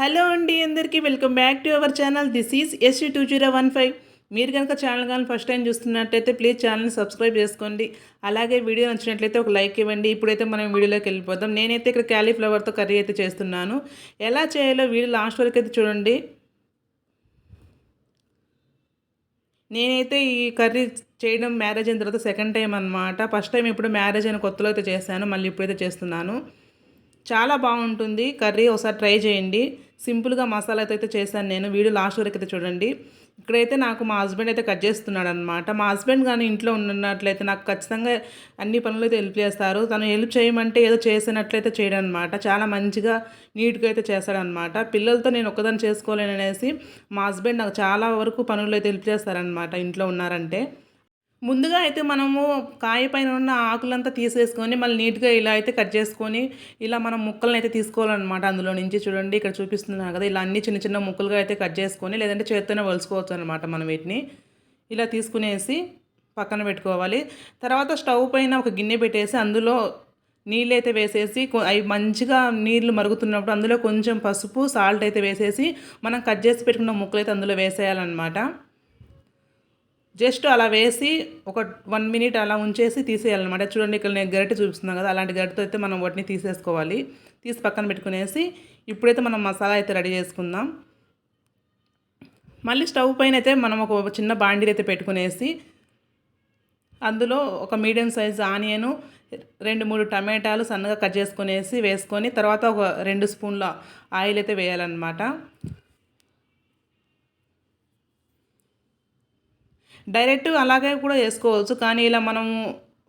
Hello అండి అందరికీ welcome back to our channel. This is SC two zero one five మీరు కనుక channel కానీ ఫస్ట్ టైం చూస్తున్నట్టయితే ప్లీజ్ ఛానల్ని సబ్స్క్రైబ్ చేసుకోండి. అలాగే వీడియో నచ్చినట్లయితే ఒక లైక్ ఇవ్వండి. ఇప్పుడైతే మనం వీడియోలోకి వెళ్ళిపోదాం. నేనైతే ఇక్కడ క్యాలీఫ్లవర్తో కర్రీ అయితే చేస్తున్నాను. ఎలా చేయాలో వీడియో లాస్ట్ వరకు అయితే చూడండి. నేనైతే ఈ కర్రీ చేయడం మ్యారేజ్ అయిన తర్వాత సెకండ్ టైం అనమాట ఫస్ట్ టైం ఇప్పుడు మ్యారేజ్ అయిన కొత్తలో అయితే చేశాను. మళ్ళీ ఇప్పుడైతే చేస్తున్నాను. చాలా బాగుంటుంది. కర్రీ ఒకసారి ట్రై చేయండి. సింపుల్గా మసాలా అయితే చేశాను నేను. వీడియో లాస్ట్ వరకు అయితే చూడండి. ఇక్కడైతే నాకు మా హస్బెండ్ అయితే కట్ చేస్తున్నాడు అనమాట మా హస్బెండ్ కానీ ఇంట్లో ఉన్నట్లయితే నాకు ఖచ్చితంగా అన్ని పనులు అయితే హెల్ప్ చేస్తారు. తను హెల్ప్ చేయమంటే ఏదో చేసినట్లయితే చేయడం అనమాట చాలా మంచిగా నీట్గా అయితే చేస్తాడనమాట పిల్లలతో నేను ఒక్కదాన్ని చేసుకోలేననేసి మా హస్బెండ్ నాకు చాలా వరకు పనులు అయితే హెల్ప్ చేస్తారనమాట ఇంట్లో ఉన్నారంటే. ముందుగా అయితే మనము కాయ పైన ఉన్న ఆకులంతా తీసేసుకొని మళ్ళీ నీట్గా ఇలా అయితే కట్ చేసుకొని ఇలా మనం ముక్కలను అయితే తీసుకోవాలన్నమాట అందులో నుంచి చూడండి ఇక్కడ చూపిస్తున్నాను కదా ఇలా అన్ని చిన్న చిన్న ముక్కలుగా అయితే కట్ చేసుకొని లేదంటే చేత్తోనే వలుసుకోవచ్చు అనమాట మనం వీటిని. ఇలా తీసుకునేసి పక్కన పెట్టుకోవాలి. తర్వాత స్టవ్ పైన ఒక గిన్నె పెట్టేసి అందులో నీళ్ళు అయితే వేసేసి అవి మంచిగా నీళ్ళు మరుగుతున్నప్పుడు అందులో కొంచెం పసుపు సాల్ట్ అయితే వేసేసి మనం కట్ చేసి పెట్టుకున్న ముక్కలు అయితే అందులో వేసేయాలన్నమాట. జస్ట్ అలా వేసి ఒక వన్ మినిట్ అలా ఉంచేసి తీసేయాలన్నమాట. చూడండి ఇక్కడ నేను గరిటె చూపిస్తున్నాను కదా అలాంటి గరిటెతో అయితే మనం వాటిని తీసేసుకోవాలి. తీసి పక్కన పెట్టుకునేసి ఇప్పుడైతే మనం మసాలా అయితే రెడీ చేసుకుందాం. మళ్ళీ స్టవ్ పైన అయితే మనం ఒక చిన్న బాండీలు అయితే పెట్టుకునేసి అందులో ఒక మీడియం సైజ్ ఆనియను రెండు మూడు టమాటాలు సన్నగా కట్ చేసుకునేసి వేసుకొని తర్వాత ఒక రెండు స్పూన్ల ఆయిల్ అయితే వేయాలన్నమాట. డైరెక్ట్ అలాగే కూడా వేసుకోవచ్చు. కానీ ఇలా మనము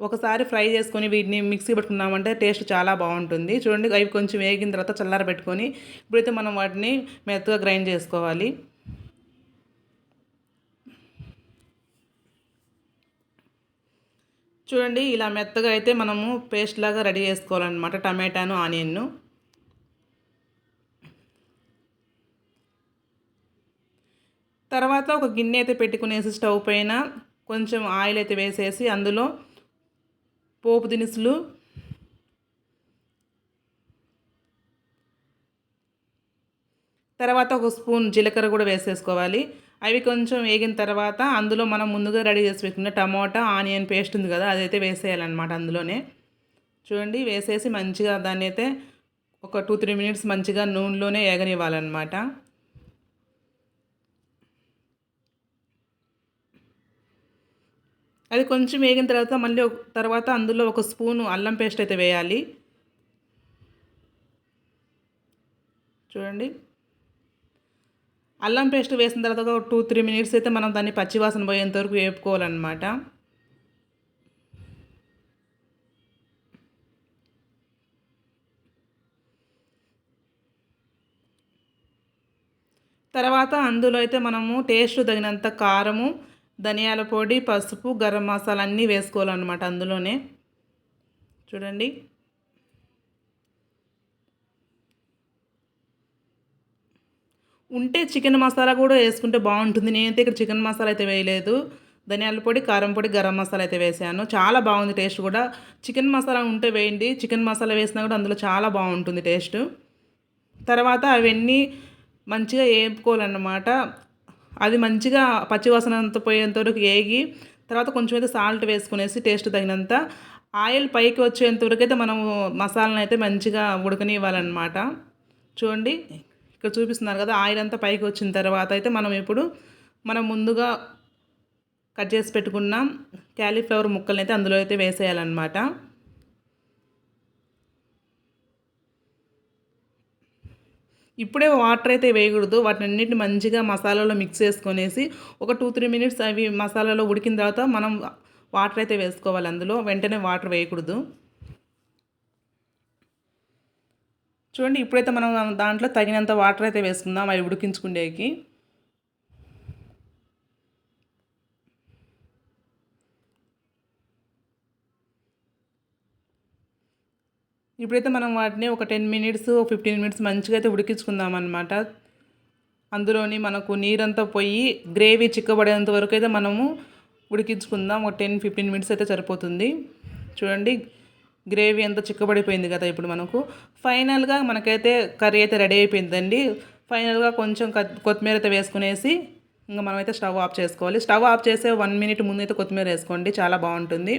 ఒకసారి ఫ్రై చేసుకొని వీటిని మిక్సీ పెట్టుకున్నామంటే టేస్ట్ చాలా బాగుంటుంది. చూడండి అవి కొంచెం వేగిన తర్వాత చల్లార పెట్టుకొని ఇప్పుడైతే మనం వాటిని మెత్తగా గ్రైండ్ చేసుకోవాలి. చూడండి ఇలా మెత్తగా అయితే మనము పేస్ట్ లాగా రెడీ చేసుకోవాలన్నమాట. టమాటాను ఆనియన్ను. తర్వాత ఒక గిన్నె అయితే పెట్టుకునేసి స్టవ్ పైన కొంచెం ఆయిల్ అయితే వేసేసి అందులో పోపు దినుసులు తర్వాత ఒక స్పూన్ జీలకర్ర కూడా వేసేసుకోవాలి. అవి కొంచెం వేగిన తర్వాత అందులో మనం ముందుగా రెడీ చేసి పెట్టుకున్న టమాటా ఆనియన్ పేస్ట్ ఉంది కదా అదైతే వేసేయాలన్నమాట అందులోనే. చూడండి వేసేసి మంచిగా దాన్ని అయితే ఒక టూ త్రీ మినిట్స్ మంచిగా నూనెలోనే ఏగనివ్వాలన్నమాట అది కొంచెం వేగిన తర్వాత మళ్ళీ తర్వాత అందులో ఒక స్పూను అల్లం పేస్ట్ అయితే వేయాలి. చూడండి. అల్లం పేస్ట్ వేసిన తర్వాత ఒక టూ త్రీ మినిట్స్ అయితే మనం దాన్ని పచ్చివాసన పోయేంత వరకు వేపుకోవాలన్నమాట. తర్వాత అందులో అయితే మనము టేస్ట్ తగినంత కారము ధనియాల పొడి పసుపు గరం మసాలా అన్నీ వేసుకోవాలన్నమాట అందులోనే. చూడండి. ఉంటే చికెన్ మసాలా కూడా వేసుకుంటే బాగుంటుంది. నేనైతే ఇక్కడ చికెన్ మసాలా అయితే వేయలేదు. ధనియాల పొడి కారం పొడి గరం మసాలా అయితే వేసాను. చాలా బాగుంది టేస్ట్ కూడా. చికెన్ మసాలా ఉంటే వేయండి. చికెన్ మసాలా వేసినా కూడా అందులో చాలా బాగుంటుంది టేస్ట్. తర్వాత అవన్నీ మంచిగా వేపుకోవాలన్నమాట. అది మంచిగా పచ్చివాసన అంతా పోయేంత వరకు వేగి తర్వాత కొంచెం అయితే సాల్ట్ వేసుకునేసి టేస్ట్ తగినంత ఆయిల్ పైకి వచ్చేంత వరకు అయితే మనము మసాలాను అయితే మంచిగా ఉడకనివ్వాలన్నమాట. చూడండి ఇక్కడ చూపిస్తున్నారు కదా ఆయిల్ అంతా పైకి వచ్చిన తర్వాత అయితే మనం ఇప్పుడు మనం ముందుగా కట్ చేసి పెట్టుకున్న క్యాలీఫ్లవర్ ముక్కల్ని అయితే అందులో అయితే వేసేయాలన్నమాట. ఇప్పుడే వాటర్ అయితే వేయకూడదు. వాటిని అన్నిటిని మంచిగా మసాలాలో మిక్స్ చేసుకొనేసి ఒక టూ త్రీ మినిట్స్ అవి మసాలాలో ఉడికిన తర్వాత మనం వాటర్ అయితే వేసుకోవాలి అందులో. వెంటనే వాటర్ వేయకూడదు. చూడండి ఇప్పుడైతే మనం దాంట్లో తగినంత వాటర్ అయితే వేసుకుందాం. అవి ఉడికించుకునేకి. ఇప్పుడైతే మనం వాటిని ఒక టెన్ మినిట్స్ ఫిఫ్టీన్ మినిట్స్ మంచిగా అయితే ఉడికించుకుందాం అనమాట అందులోని మనకు నీరంతా పోయి గ్రేవీ చిక్కబడేంత వరకు అయితే మనము ఉడికించుకుందాం. ఒక టెన్ ఫిఫ్టీన్ మినిట్స్ అయితే సరిపోతుంది. చూడండి గ్రేవీ అంతా చిక్కబడిపోయింది కదా ఇప్పుడు మనకు. ఫైనల్గా మనకైతే కర్రీ అయితే రెడీ అయిపోయిందండి. ఫైనల్గా కొంచెం కొత్తిమీర అయితే వేసుకునేసి ఇంకా మనమైతే స్టవ్ ఆఫ్ చేసుకోవాలి. స్టవ్ ఆఫ్ చేసే వన్ మినిట్ ముందు అయితే కొత్తిమీర వేసుకోండి. చాలా బాగుంటుంది.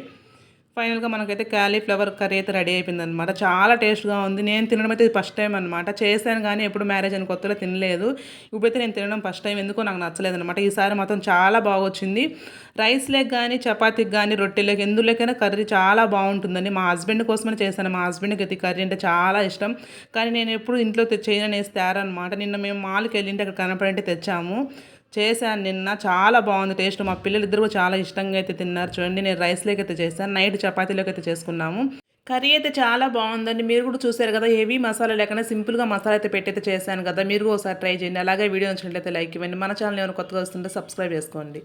ఫైనల్గా మనకైతే క్యాలీఫ్లవర్ కర్రీ అయితే రెడీ అయిపోయింది అనమాట చాలా టేస్ట్గా ఉంది. నేను తినడం అయితే ఫస్ట్ టైం అనమాట చేశాను కానీ ఎప్పుడు మ్యారేజ్ అని కొత్తలో తినలేదు. ఇప్పుడైతే నేను తినడం ఫస్ట్ టైం. ఎందుకో నాకు నచ్చలేదు అనమాట ఈసారి మాత్రం చాలా బాగొచ్చింది. రైస్ లెగ్ కానీ చపాతీకి కానీ రొట్టెలకి ఎందులోకైనా కర్రీ చాలా బాగుంటుందండి. మా హస్బెండ్ కోసమని చేశాను. మా హస్బెండ్కి అయితే కర్రీ అంటే చాలా ఇష్టం. కానీ నేను ఎప్పుడు ఇంట్లో తెచ్చేయననేసి తేరనమాట నిన్న మేము మాల్కి వెళ్ళింటే అక్కడ కనపడంటే తెచ్చాము. చేశాను నిన్న. చాలా బాగుంది టేస్ట్. మా పిల్లలు ఇద్దరు చాలా ఇష్టంగా అయితే తిన్నారు. చూడండి నేను రైస్లోకి అయితే చేశాను నైట్ చపాతీలోకి అయితే చేసుకున్నాము. కర్రీ అయితే చాలా బాగుందండి. మీరు కూడా చూసారు కదా హెవీ మసాలా లేకుండా సింపుల్గా మసాలా అయితే పెట్టయితే చేశాను కదా. మీరు కూడా ఒకసారి ట్రై చేయండి. అలాగే వీడియో నచ్చినట్లయితే లైక్ ఇవ్వండి. మన ఛానల్ ఏమైనా కొత్తగా వస్తుంటే సబ్స్క్రైబ్ చేసుకోండి.